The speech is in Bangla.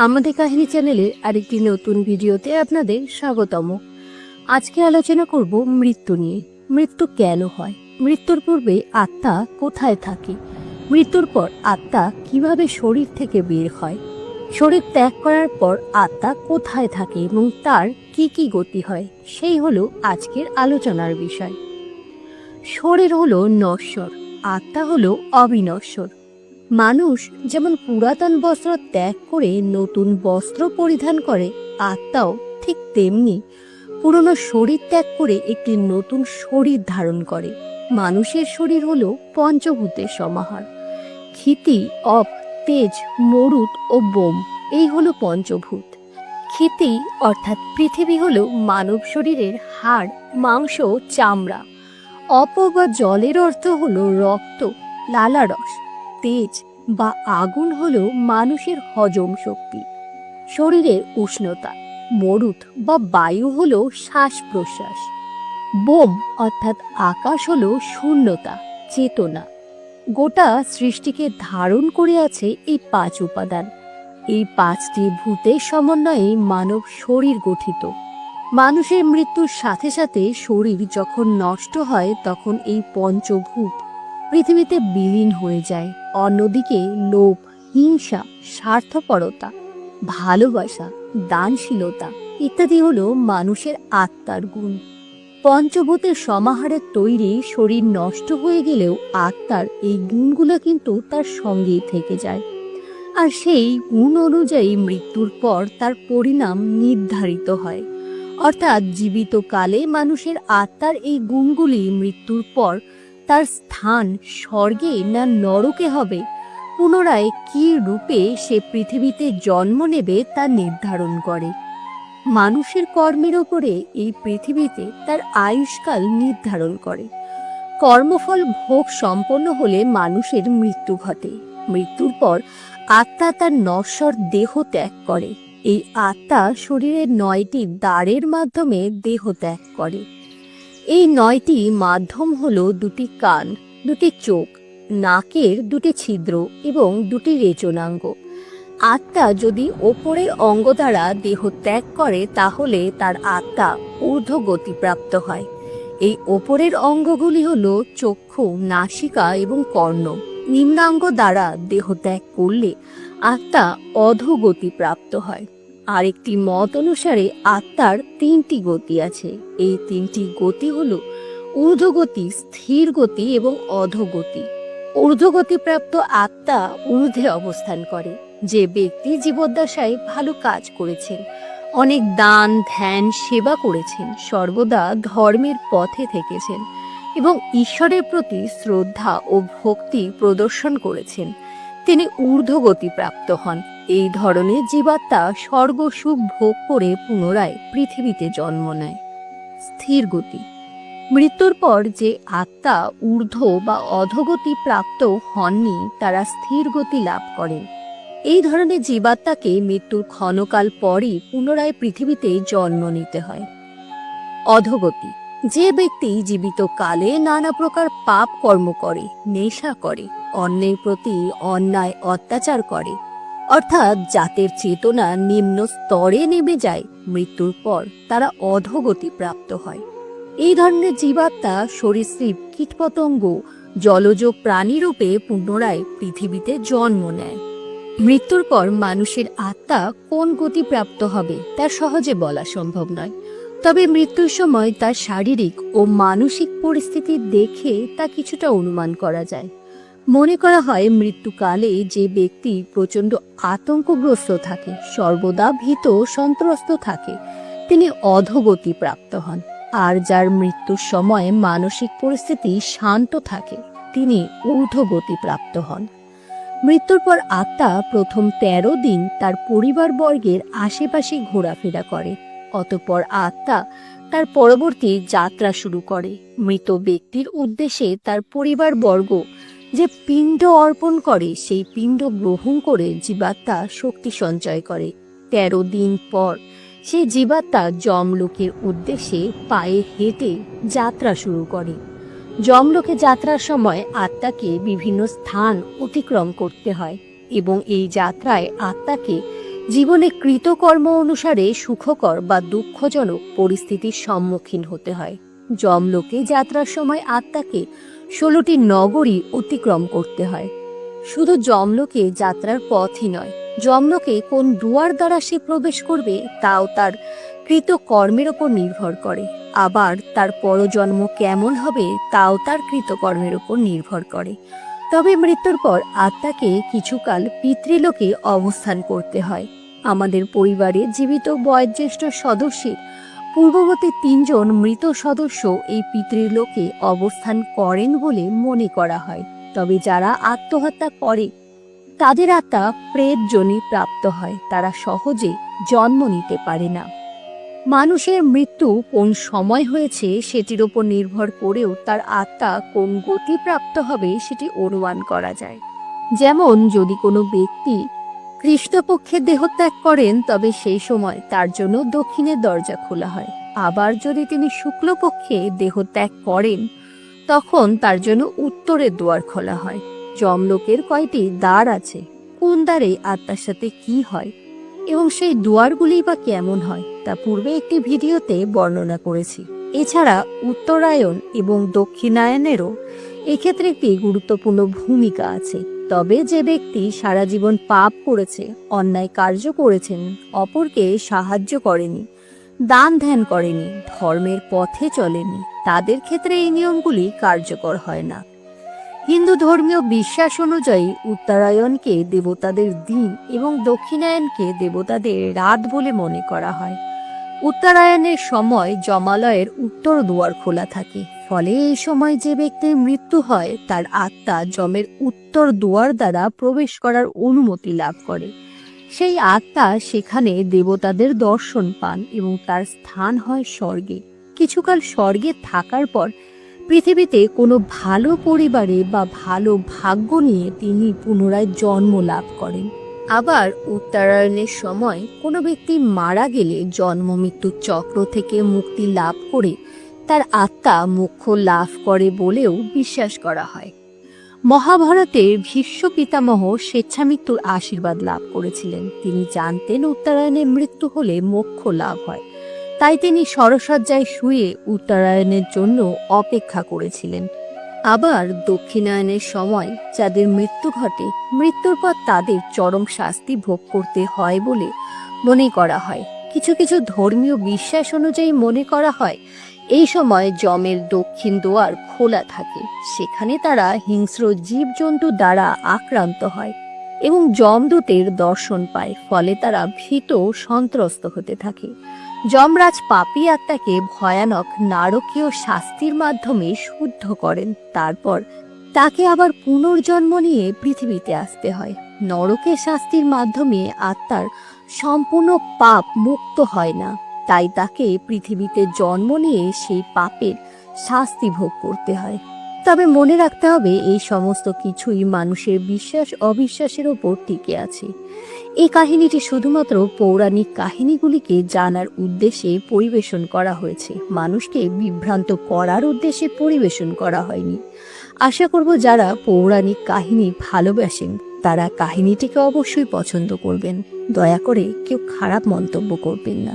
আমাদের কাহিনী চ্যানেলের আরেকটি নতুন ভিডিওতে আপনাদের স্বাগতম। আজকে আলোচনা করব মৃত্যু নিয়ে। মৃত্যু কেন হয়? মৃত্যুর পূর্বে আত্মা কোথায় থাকে? মৃত্যুর পর আত্মা কীভাবে শরীর থেকে বের হয়? শরীর ত্যাগ করার পর আত্মা কোথায় থাকে এবং তার কি কি গতি হয়? সেই হলো আজকের আলোচনার বিষয়। শরীর হলো নশ্বর, আত্মা হলো অবিনশ্বর। মানুষ যেমন পুরাতন বস্ত্র ত্যাগ করে নতুন বস্ত্র পরিধান করে, আত্মাও ঠিক তেমনি পুরনো শরীর ত্যাগ করে একটি নতুন শরীর ধারণ করে। মানুষের শরীর হল পঞ্চভূতের সমাহার। ক্ষিতি, অপ, তেজ মরুত ও বোম, এই হলো পঞ্চভূত। ক্ষিতি অর্থাৎ পৃথিবী হল মানব শরীরের হাড়, মাংস চামড়া। অপ বা জলের অর্থ হল রক্ত, লালারস। তেজ বা আগুন হল মানুষের হজম শক্তি। শরীরের উষ্ণতা মরুত বা বায়ু হল শ্বাস প্রশ্বাস। বোম অর্থাৎ আকাশ হল শূন্যতা, চেতনা। গোটা সৃষ্টিকে ধারণ করে আছে এই পাঁচ উপাদান। এই পাঁচটি ভূতের সমন্বয়ে মানব শরীর গঠিত। মানুষের মৃত্যুর সাথে সাথে শরীর যখন নষ্ট হয়, তখন এই পঞ্চভূত পৃথিবীতে বিলীন হয়ে যায়। অন্যদিকে লোভ, হিংসা, স্বার্থপরতা, ভালোবাসা, দানশীলতা ইত্যাদি হল মানুষের আত্মার গুণ। পঞ্চভূতের সমাহারের তৈরি শরীর নষ্ট হয়ে গেলেও আত্মার এই গুণগুলো কিন্তু তার সঙ্গেই থেকে যায়। আর সেই গুণ অনুযায়ী মৃত্যুর পর তার পরিণাম নির্ধারিত হয়। অর্থাৎ জীবিত কালে মানুষের আত্মার এই গুণগুলি মৃত্যুর পর তার স্থান স্বর্গে না নরকে হবে? পুনরায় কী রূপে সে পৃথিবীতে জন্ম নেবে তা নির্ধারণ করে। মানুষের কর্মের ওপরে এই পৃথিবীতে তার আয়ুষ্কাল নির্ধারণ করে। কর্মফল ভোগ সম্পন্ন হলে মানুষের মৃত্যু ঘটে। মৃত্যুর পর আত্মা তার নশ্বর দেহ ত্যাগ করে। এই আত্মা শরীরের নয়টি দ্বারের মাধ্যমে দেহ ত্যাগ করে। এই নয়টি মাধ্যম হল দুটি কান, দুটি চোখ, নাকের দুটি ছিদ্র এবং দুটি রেচনাঙ্গ আত্মা যদি ওপরের অঙ্গ দ্বারা দেহ ত্যাগ করে, তাহলে তার আত্মা ঊর্ধ্ব গতিপ্রাপ্ত হয়। এই ওপরের অঙ্গগুলি হল চক্ষু, নাসিকা এবং কর্ণ। নিম্নাঙ্গ দ্বারা দেহ ত্যাগ করলে আত্মা অধোগতিপ্রাপ্ত হয়। আরেকটি মত অনুসারে আত্মার তিনটি গতি আছে। এই তিনটি গতি হলো ঊর্ধ্বগতি, স্থির গতি এবং অধোগতি। ঊর্ধ্বগতিপ্রাপ্ত আত্মা ঊর্ধ্বে অবস্থান করে। যে ব্যক্তি জীবদ্দশায় ভালো কাজ করেছেন, অনেক দান, ধ্যান, সেবা করেছেন, সর্বদা ধর্মের পথে থেকেছেন এবং ঈশ্বরের প্রতি শ্রদ্ধা ও ভক্তি প্রদর্শন করেছেন, তিনি ঊর্ধ্বগতি প্রাপ্ত হন। এই ধরনের জীবাত্মা স্বর্গসুখ ভোগ করে পুনরায় পৃথিবীতে জন্ম নেয়। স্থির গতি। মৃত্যুর পর যে আত্মা ঊর্ধ্ব বা অধগতি প্রাপ্ত হননি, তারা স্থির গতি লাভ করেন। এই ধরনের জীবাত্মাকে মৃত্যুর ক্ষণকাল পরই পুনরায় পৃথিবীতে জন্ম নিতে হয়। অধগতি। যে ব্যক্তি জীবিত কালে নানা প্রকার পাপ কর্ম করে, নেশা করে, অন্যের প্রতি অন্যায় অত্যাচার করে অর্থাৎ জাতের চেতনা নিম্ন স্তরে নেমে যায়, মৃত্যুর পর তারা অধগতি প্রাপ্ত হয়। এই ধরনের জীবাত্মা সরীসৃপ কীটপতঙ্গ, জলজ প্রাণীরূপে পুনরায় পৃথিবীতে জন্ম নেয়। মৃত্যুর পর মানুষের আত্মা কোন গতি প্রাপ্ত হবে, তা সহজে বলা সম্ভব নয়। তবে মৃত্যুর সময় তার শারীরিক ও মানসিক পরিস্থিতি দেখে তা কিছুটা অনুমান করা যায়। মনে করা হয় মৃত্যুকালে যে ব্যক্তি প্রচণ্ড আতঙ্কগ্রস্ত থাকে, সর্বদা ভীত সন্ত্রস্ত থাকে, তিনি অধগতি প্রাপ্ত হন। আর যার মৃত্যুর সময় মানসিক পরিস্থিতি শান্ত থাকে, তিনি ঊর্ধ্বগতি প্রাপ্ত হন। মৃত্যুর পর আত্মা প্রথম তেরো দিন তার পরিবারবর্গের আশেপাশে ঘোরাফেরা করে, অতপর আত্মা তার পরবর্তী যাত্রা শুরু করে। মৃত ব্যক্তির উদ্দেশ্যে তার পরিবারবর্গ যে পিণ্ড অর্পণ করে, সেই পিণ্ড গ্রহণ করে জীবাত্মা শক্তি সঞ্চয় করে। তেরো দিন পর সে জীবাত্মা যমলোকের উদ্দেশ্যে পায়ে হেঁটে যাত্রা শুরু করে। যমলোকে যাত্রার সময় আত্মাকে বিভিন্ন স্থান অতিক্রম করতে হয় এবং এই যাত্রায় আত্মাকে জীবনে কৃতকর্ম অনুসারে সুখকর বা দুঃখজনক পরিস্থিতির সম্মুখীন হতে হয়। যমলোকে যাত্রার সময় আত্মাকে ষোলোটি নগরী অতিক্রম করতে হয়। শুধু যমলোকে যাত্রার পথই নয়, যমলোকে কোন দুয়ার দ্বারা সে প্রবেশ করবে তাও তার কৃত কর্মের ওপর নির্ভর করে। আবার তার পরজন্ম কেমন হবে তাও তার কৃতকর্মের ওপর নির্ভর করে। তবে মৃত্যুর পর আত্মাকে কিছুকাল পিতৃলোকে অবস্থান করতে হয়। আমাদের পরিবারে জীবিত বয়োজ্যেষ্ঠ সদস্যের পূর্ববর্তী তিনজন মৃত সদস্য এই পিতৃলোকে অবস্থান করেন বলে মনে করা হয়। তবে যারা আত্মহত্যা করে, তাদের আত্মা প্রেত জনি প্রাপ্ত হয়, তারা সহজে জন্ম নিতে পারে না। মানুষের মৃত্যু কোন সময় হয়েছে সেটির ওপর নির্ভর করেও তার আত্মা কোন গতি প্রাপ্ত হবে সেটি অনুমান করা যায়। যেমন যদি কোনো ব্যক্তি কৃষ্ণপক্ষে দেহত্যাগ করেন, তবে সেই সময় তার জন্য দক্ষিণের দরজা খোলা হয়। আবার যদি তিনি শুক্লপক্ষে দেহত্যাগ করেন, তখন তার জন্য উত্তরের দুয়ার খোলা হয়। যমলোকের কয়টি দ্বার আছে, কোন দ্বারে আত্মার সাথে কি হয়, এবং সেই দুয়ারগুলি বা কেমন হয়, তা পূর্বে একটি ভিডিওতে বর্ণনা করেছি। এছাড়া উত্তরায়ণ এবং দক্ষিণায়নেরও এক্ষেত্রে একটি গুরুত্বপূর্ণ ভূমিকা আছে। তবে যে ব্যক্তি সারা জীবন পাপ করেছে, অন্যায় কার্য করেছেন, অপরকে সাহায্য করেনি, দান ধ্যান করেনি, ধর্মের পথে চলেনি, তাদের ক্ষেত্রে এই নিয়মগুলি কার্যকর হয় না। হিন্দু ধর্মীয় বিশ্বাস অনুযায়ী উত্তরায়ণকে দেবতাদের দিন এবং দক্ষিণায়নকে দেবতাদের রাত বলে মনে করা হয়। উত্তরায়ণের সময় জমালয়ের উত্তর দুয়ার খোলা থাকে। ফলে এই সময় যে ব্যক্তির মৃত্যু হয়, তার আত্মা জমের উত্তর দুয়ার দ্বারা প্রবেশ করার অনুমতি লাভ করে। সেই আত্মা সেখানে দেবতাদের দর্শন পান এবং তার স্থান হয় স্বর্গে। কিছুকাল স্বর্গে থাকার পর পৃথিবীতে কোনো ভালো পরিবারে বা ভালো ভাগ্য নিয়ে তিনি পুনরায় জন্ম লাভ করেন। আবার উত্তরায়ণের সময় কোনো ব্যক্তি মারা গেলে জন্ম মৃত্যুর চক্র থেকে মুক্তি লাভ করে তার আত্মা মোক্ষ লাভ করে বলেও বিশ্বাস করা হয়। মহাভারতের ভীষ্ম পিতামহ স্বেচ্ছামৃত্যুর আশীর্বাদ লাভ করেছিলেন। তিনি জানতেন উত্তরায়ণের মৃত্যু হলে মোক্ষ লাভ হয়। তাই তিনি সরসজ্জায় শুয়ে উত্তরায়ণের জন্য অপেক্ষা করেছিলেন। আবার দক্ষিণায়নের সময় যাদের মৃত্যু ঘটে, মৃত্যুর পর তাদের চরম শাস্তি ভোগ করতে হয় বলে মনে করা হয়। কিছু কিছু ধর্মীয় বিশ্বাস অনুযায়ী মনে করা হয় এই সময় জমের দক্ষিণ দুয়ার খোলা থাকে। সেখানে তারা হিংস্র জীবজন্তু দ্বারা আক্রান্ত হয় এবং যমদূতের দর্শন পায়। ফলে তারা ভীত সন্ত্রস্ত হতে থাকে। যমরাজ পাপী আত্মাকে ভয়ানক নারকীয় শাস্তির মাধ্যমে শুদ্ধ করেন। তারপর তাকে আবার পুনর্জন্ম নিয়ে পৃথিবীতে আসতে হয়। নরকের শাস্তির মাধ্যমে আত্মার সম্পূর্ণ পাপ মুক্ত হয় না। তাই তাকে পৃথিবীতে জন্ম নিয়ে সেই পাপের শাস্তি ভোগ করতে হয়। তবে মনে রাখতে হবে, এই সমস্ত কিছুই মানুষের বিশ্বাস, অবিশ্বাসের ওপর টিকে আছে। এই কাহিনীটি শুধুমাত্র পৌরাণিক কাহিনীগুলিকে জানার উদ্দেশ্যে পরিবেশন করা হয়েছে। মানুষকে বিভ্রান্ত করার উদ্দেশ্যে পরিবেশন করা হয়নি। আশা করব যারা পৌরাণিক কাহিনী ভালোবাসেন, তারা কাহিনীটিকে অবশ্যই পছন্দ করবেন। দয়া করে কেউ খারাপ মন্তব্য করবেন না।